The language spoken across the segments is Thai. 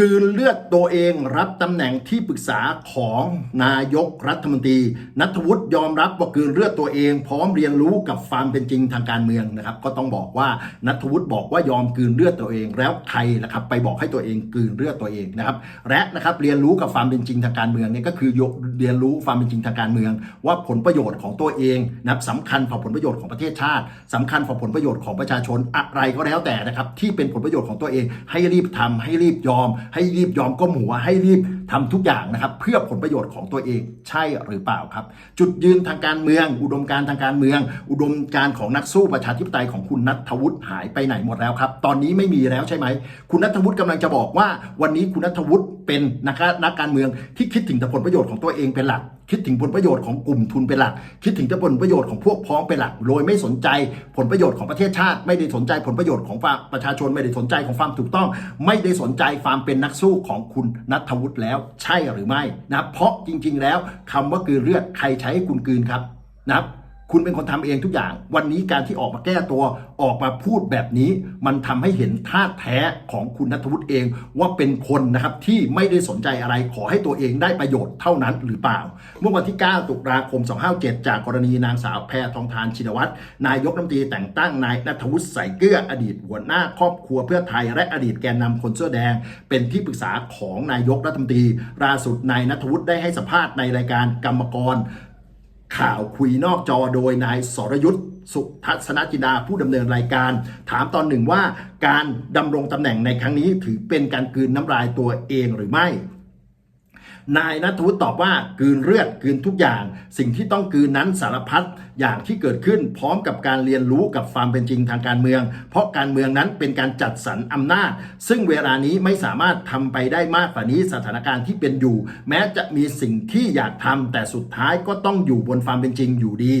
กืนเลือดตัวเองรับตำแหน่งที่ปรึกษาของนายกรัฐมนตรี นัทวุฒิยอมรับว่ากืนเลือดตัวเอง พร้อมเรียนรู้กับความเป็นจริงทางการเมืองนะครับ ก็ต้องบอกว่านัทวุฒิบอกว่ายอมกืนเลือดตัวเอง แล้วใครนะครับไปบอกให้ตัวเองกืนเลือดตัวเองนะครับและนะครับเรียนรู้กับความเป็นจริงทางการเมืองเนี่ยก็คือยกเรียนรู้ความเป็นจริงทางการเมือง ว่าผลประโยชน์ของตัวเองนับสำคัญต่อผลประโยชน์ของประเทศชาติสำคัญต่อผลประโยชน์ของประชาชนอะไรก็แล้วแต่นะครับที่เป็นผลประโยชน์ของตัวเองให้รีบทำให้รีบยอมให้รีบยอมก้มหัว ให้รีบทำทุกอย่างนะครับ เพื่อผลประโยชน์ของตัวเองใช่หรือเปล่าครับ จุดยืนทางการเมือง อุดมการทางการเมือง อุดมการของนักสู้ประชาธิปไตยของคุณนัทวุฒิหายไปไหนหมดแล้วครับ ตอนนี้ไม่มีแล้วใช่ไหม คุณนัทวุฒิกำลังจะบอกว่า วันนี้คุณนัทวุฒิเป็นนักนักการเมืองที่คิดถึงแต่ผลประโยชน์ของตัวเองเป็นหลัก คิดถึงผลประโยชน์ของกลุ่มทุนเป็นหลัก คิดถึงแต่ผลประโยชน์ของพวกพ้องเป็นหลัก โดยไม่สนใจผลประโยชน์ของประเทศชาติ ไม่ได้สนใจผลประโยชน์ของประชาชนไม่ได้สนใจของความถูกต้อง ไม่ได้สนใจความเป็นนักสู้ของคุณนัทวุฒิแล้ว ใช่หรือไม่นะเพราะจริง ๆ แล้วคำว่ากืนเลือดใครใช้ให้คุณกืนครับนะครับ คุณเป็นคนทำเองทุกอย่าง วันนี้การที่ออกมาแก้ตัวออกมาพูดแบบนี้ มันทำให้เห็นท่าแท้ของคุณนัทวุฒิเองว่าเป็นคนนะครับที่ไม่ได้สนใจอะไรขอให้ตัวเองได้ประโยชน์เท่านั้นหรือเปล่า เมื่อวันที่ 9 ตุลาคม 257 จากกรณีนางสาวแพทองทานชินวัตรนายกรัฐมนตรีแต่งตั้งนายนัทวุฒิใส่เกลืออดีตหัวหน้าครอบครัวเพื่อไทย และอดีตแกนนำคนเสื้อแดง เป็นที่ปรึกษาของนายกรัฐมนตรีล่าสุดนายนัทวุฒิได้ให้สัมภาษณ์ในรายการกรรมกร ข่าวคุยนอกจอโดยนายสรยุทธ์สุทัศนจินดาผู้ดำเนินรายการ ถามตอนหนึ่งว่า การดำรงตำแหน่งในครั้งนี้ถือเป็นการกืนน้ำลายตัวเองหรือไม่ นายนัทวุฒิตอบว่ากืนเลือดกืนทุกอย่าง สิ่งที่ต้องกืนนั้นสารพัดอย่างที่เกิดขึ้น พร้อมกับการเรียนรู้กับความเป็นจริงทางการเมือง เพราะการเมืองนั้นเป็นการจัดสรรอำนาจ ซึ่งเวลานี้ไม่สามารถทำไปได้มากกว่านี้สถานการณ์ที่เป็นอยู่ แม้จะมีสิ่งที่อยากทำแต่สุดท้ายก็ต้องอยู่บนความเป็นจริงอยู่ดี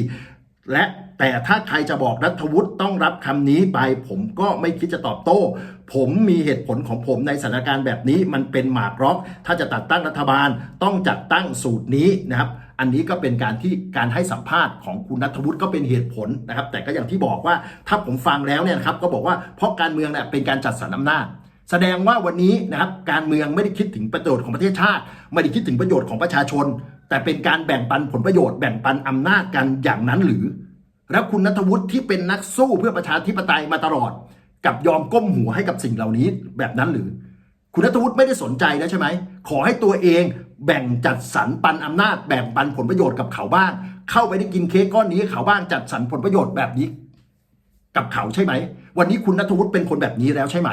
และแต่ถ้าใครจะบอกรัฐวุฒิต้องรับคำนี้ไป ผมก็ไม่คิดจะตอบโต้ ผมมีเหตุผลของผมในสถานการณ์แบบนี้มันเป็นหมากร็อก ถ้าจะตัดตั้งรัฐบาลต้องจัดตั้งสูตรนี้นะครับอันนี้ก็เป็นการที่การให้สัมภาษณ์ของคุณนัทวุฒิก็เป็นเหตุผลนะครับ แต่ก็อย่างที่บอกว่าถ้าผมฟังแล้วเนี่ยนะครับก็บอกว่าเพราะการเมืองเนี่ยเป็นการจัดสรรอำนาจแสดงว่าวันนี้นะครับการเมืองไม่ได้คิดถึงประโยชน์ของประเทศชาติ ไม่ได้คิดถึงประโยชน์ของประชาชน แต่เป็นการแบ่งปันผลประโยชน์แบ่งปันอำนาจกันอย่างนั้นหรือ แล้วคุณนัทวุฒิที่เป็นนักสู้เพื่อประชาธิปไตยมาตลอด กับยอมก้มหัวให้กับสิ่งเหล่านี้แบบนั้นหรือ คุณนัทวุฒิไม่ได้สนใจแล้วใช่ไหมขอให้ตัวเองแบ่งจัดสรรปันอำนาจแบ่งปันผลประโยชน์กับเขาบ้างเข้าไปได้กินเค้กก้อนนี้เขาบ้างจัดสรรผลประโยชน์แบบนี้ กับเขาใช่ไหม วันนี้คุณนัทวุฒิเป็นคนแบบนี้แล้วใช่ไหม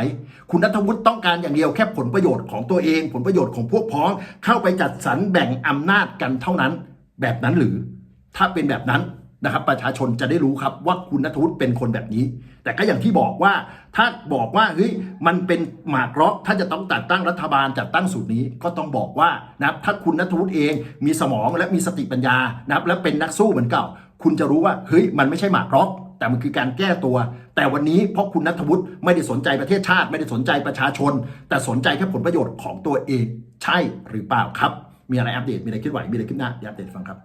คุณนัทวุฒิต้องการอย่างเดียวแค่ผลประโยชน์ของตัวเอง ผลประโยชน์ของพวกพ้อง เข้าไปจัดสรรแบ่งอำนาจกันเท่านั้น แบบนั้นหรือ ถ้าเป็นแบบนั้นนะครับ ประชาชนจะได้รู้ครับว่าคุณนัทวุฒิเป็นคนแบบนี้ แต่ก็อย่างที่บอกว่า ถ้าบอกว่าเฮ้ยมันเป็นหมากรอกถ้าจะต้องจัดตั้งรัฐบาลจัดตั้งสูตรนี้ก็ต้องบอกว่านะครับถ้าคุณนัทวุฒิเองมีสมองและมีสติปัญญานะครับและเป็นนักสู้เหมือนเก่า คุณจะรู้ว่าเฮ้ยมันไม่ใช่หมากรอก แต่มันคือการแก้ตัว แต่วันนี้เพราะคุณนัทวุฒิไม่ได้สนใจประเทศชาติ ไม่ได้สนใจประชาชน แต่สนใจแค่ผลประโยชน์ของตัวเองใช่หรือเปล่าครับ มีอะไรอัปเดตมีอะไรคิดไหวมีอะไรคิดหน้าเดี๋ยวอัปเดตฟังครับ